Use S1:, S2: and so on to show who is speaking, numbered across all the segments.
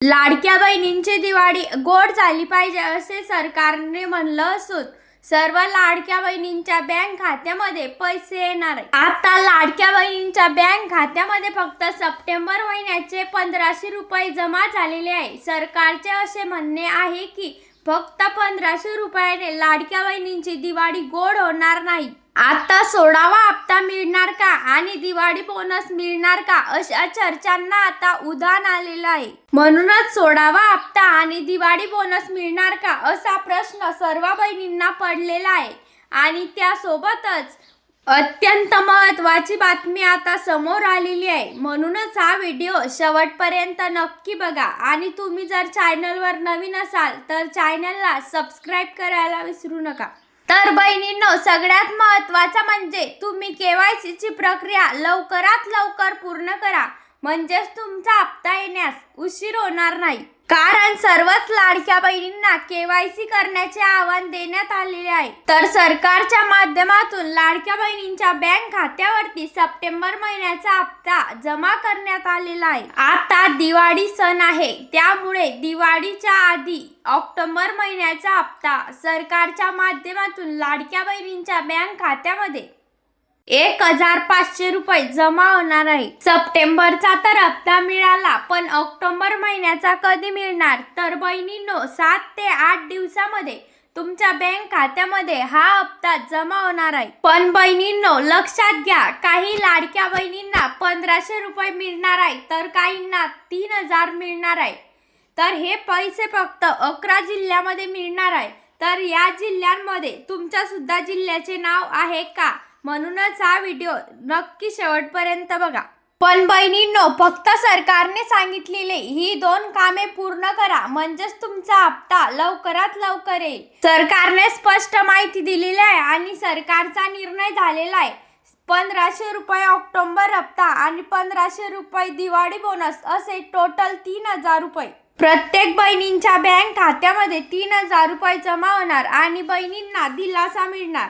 S1: लाडक्या बहिणींची दिवाळी गोड झाली पाहिजे असे सरकारने म्हणलं असून सर्व लाडक्या बहिणींच्या बँक खात्यामध्ये पैसे येणार आहे आता लाडक्या बहिणींच्या बँक खात्यामध्ये फक्त सप्टेंबर महिन्याचे पंधराशे रुपये जमा झालेले आहे. सरकारचे असे म्हणणे आहे की फक्त पंधराशे रुपयाने लाडक्या बहिणींची दिवाळी गोड होणार नाही. आता सोळावा हप्ता मिळणार का? आणि दिवाळी बोनस मिळणार का? अशा चर्चांना आता उधाण आलेलं आहे. म्हणूनच सोळावा हप्ता आणि दिवाळी बोनस मिळणार का? असा प्रश्न सर्व बहिणींना पडलेला आहे. आणि त्यासोबतच अत्यंत महत्वाची बातमी आता समोर आलेली आहे. म्हणूनच हा व्हिडिओ शेवटपर्यंत नक्की बघा. आणि तुम्ही जर चॅनलवर नवीन असाल तर चॅनलला सबस्क्राईब करायला विसरू नका. तर बहिणींनो सगळ्यात महत्वाचं म्हणजे तुम्ही के वाय सीची प्रक्रिया लवकरात लवकर पूर्ण करा. म्हणजेच तुमचा हप्ता येण्यास उशीर होणार नाही. कारण सर्वच लाडक्या बहिणींना केवायसी करण्याचे आवाहन देण्यात आलेले आहे. तर सरकारच्या माध्यमातून लाडक्या बहिणींच्या बँक खात्यावरती सप्टेंबर महिन्याचा हप्ता जमा करण्यात आलेला आहे. आता दिवाळी सण आहे. त्यामुळे दिवाळीच्या आधी ऑक्टोबर महिन्याचा हप्ता सरकारच्या माध्यमातून लाडक्या बहिणींच्या बँक खात्यामध्ये एक हजार पाचशे रुपये जमा होणार आहे. सप्टेंबरचा तर हप्ता मिळाला पण ऑक्टोबर महिन्याचा कधी मिळणार? तर बहिणींनो सात ते आठ दिवसामध्ये तुमच्या बँक खात्यामध्ये हा हप्ता जमा होणार आहे. पण बहिणींनो लक्षात घ्या काही लाडक्या बहिणींना पंधराशे रुपये मिळणार आहे तर काहींना तीन हजार मिळणार आहे. तर हे पैसे फक्त अकरा जिल्ह्यामध्ये मिळणार आहे. तर या जिल्ह्यांमध्ये तुमच्या सुद्धा जिल्ह्याचे नाव आहे का? म्हणूनच हा व्हिडिओ नक्की शेवटपर्यंत बघा. पण बहिणींनो फक्त सरकारने सांगितलेले ही दोन कामे पूर्ण करा. म्हणजेच तुमचा हप्ता लवकरात लवकर येईल. सरकारने स्पष्ट माहिती दिलेली आहे आणि सरकारचा निर्णय झालेला आहे. पंधराशे रुपये ऑक्टोबर हप्ता आणि पंधराशे रुपये दिवाळी बोनस असे टोटल तीन हजार रुपये. प्रत्येक बहिणींच्या बँक खात्यामध्ये तीन हजार रुपये जमा होणार आणि बहिणींना दिलासा मिळणार.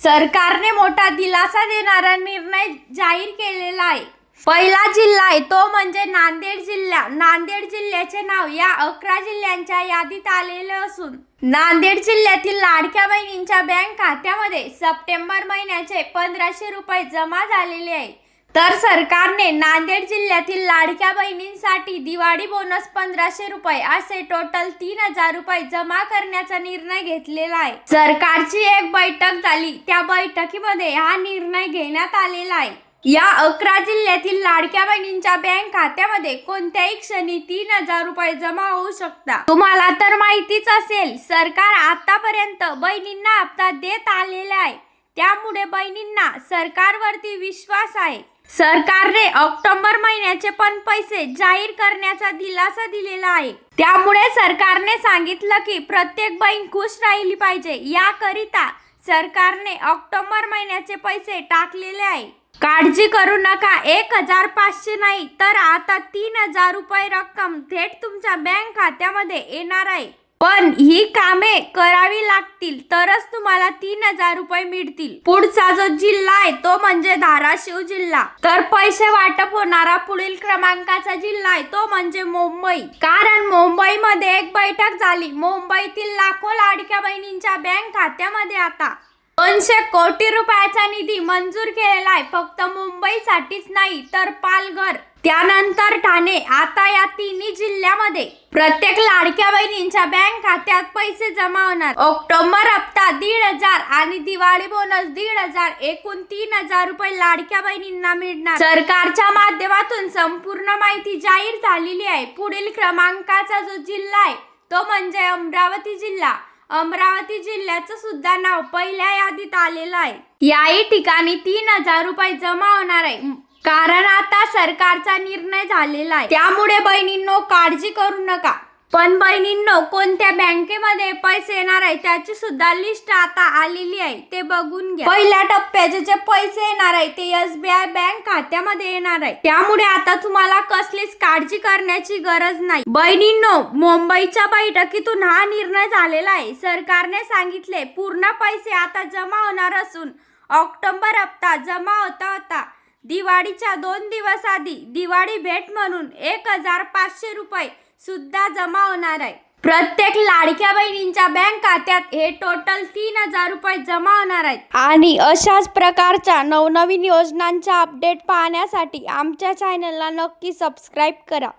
S1: सरकारने मोठा दिलासा देणारा निर्णय जाहीर केलेला आहे. पहिला जिल्हा आहे तो म्हणजे नांदेड जिल्हा. नांदेड जिल्ह्याचे नाव या अकरा जिल्ह्यांच्या यादीत आलेले असून नांदेड जिल्ह्यातील लाडक्या बहिणींच्या बँक खात्यामध्ये सप्टेंबर महिन्याचे पंधराशे रुपये जमा झालेले आहे तर सरकारने नांदेड जिल्ह्यातील लाडक्या बहिणींसाठी दिवाळी बोनस पंधराशे रुपये असे टोटल तीन हजार रुपये जमा करण्याचा निर्णय घेतलेला आहे. सरकारची एक बैठक झाली. त्या बैठकीमध्ये हा निर्णय घेण्यात आलेला आहे. या अकरा जिल्ह्यातील लाडक्या बहिणींच्या बँक खात्यामध्ये कोणत्याही क्षणी तीन हजार रुपये जमा होऊ शकतात. तुम्हाला तर माहितीच असेल सरकार आतापर्यंत बहिणींना हप्ता देत आलेला आहे. त्यामुळे बहिणींना सरकारवरती विश्वास आहे. सरकारने ऑक्टोबर महिन्याचे पण पैसे जाहीर करण्याचा दिलासा दिलेला आहे. त्यामुळे सरकारने सांगितलं की प्रत्येक बहीण खुश राहिली पाहिजे. याकरिता सरकारने ऑक्टोबर महिन्याचे पैसे टाकलेले आहे. काळजी करू नका एक हजार पाचशे नाही तर आता तीन हजार रुपये रक्कम थेट तुमच्या बँक खात्यामध्ये येणार आहे. पण ही कामे करावी लागतील तरच तुम्हाला तीन हजार रुपये मिळतील. पुढचा जो जिल्हा आहे तो म्हणजे धाराशिव जिल्हा. तर पैसे वाटप होणारा पुढील क्रमांकाचा जिल्हा आहे तो म्हणजे मुंबई. कारण मुंबईमध्ये एक बैठक झाली. मुंबईतील लाखो लाडक्या बहिणींच्या बँक खात्यामध्ये आता. दोनशे कोटी रुपयाचा निधी मंजूर केलेला आहे फक्त मुंबईसाठीच नाही तर पालघर. त्यानंतर ठाणे आता या तिन्ही जिल्ह्यामध्ये प्रत्येक लाडक्या बहिणींच्या बँक खात्यात पैसे जमा होणार. ऑक्टोबर हप्ता दीड हजार आणि दिवाळी बोनस दीड हजार एकूण तीन हजार रुपये लाडक्या बहिणींना मिळणार. सरकारच्या माध्यमातून संपूर्ण माहिती जाहीर झालेली आहे. पुढील क्रमांकाचा जो जिल्हा आहे तो म्हणजे अमरावती जिल्हा. अमरावती जिल्ह्याचं सुद्धा नाव पहिल्या यादीत आलेलं आहे. याही ठिकाणी तीन हजार रुपये जमा होणार आहे. कारण आता सरकारचा निर्णय झालेला आहे. त्यामुळे बहिणींनो काळजी करू नका. पण बहिणींनो कोणत्या बँकेमध्ये पैसे येणार आहे त्याची सुद्धा लिस्ट आता आलेली आहे. ते बघून घ्या. पहिल्या टप्प्याचे जे पैसे येणार आहे ते एसबीआय बँक खात्यामध्ये येणार आहे. त्यामुळे आता तुम्हाला कसलीच काळजी करण्याची गरज नाही. बहिणींनो मुंबईच्या बैठकीतून हा निर्णय झालेला आहे. सरकारने सांगितले पूर्ण पैसे आता जमा होणार असून ऑक्टोबर हप्ता जमा होता होता. दिवाळीच्या दोन दिवस आधी दिवाळी भेट म्हणून एक हजार पाचशे रुपये सुद्धा जमा होणार आहे. प्रत्येक लाडक्या बहिणींच्या बँक खात्यात हे टोटल तीन हजार रुपये जमा होणार आहेत. आणि अशाच प्रकारच्या नवनवीन योजनांच्या अपडेट पाहण्यासाठी आमच्या चॅनलला नक्की सबस्क्राईब करा.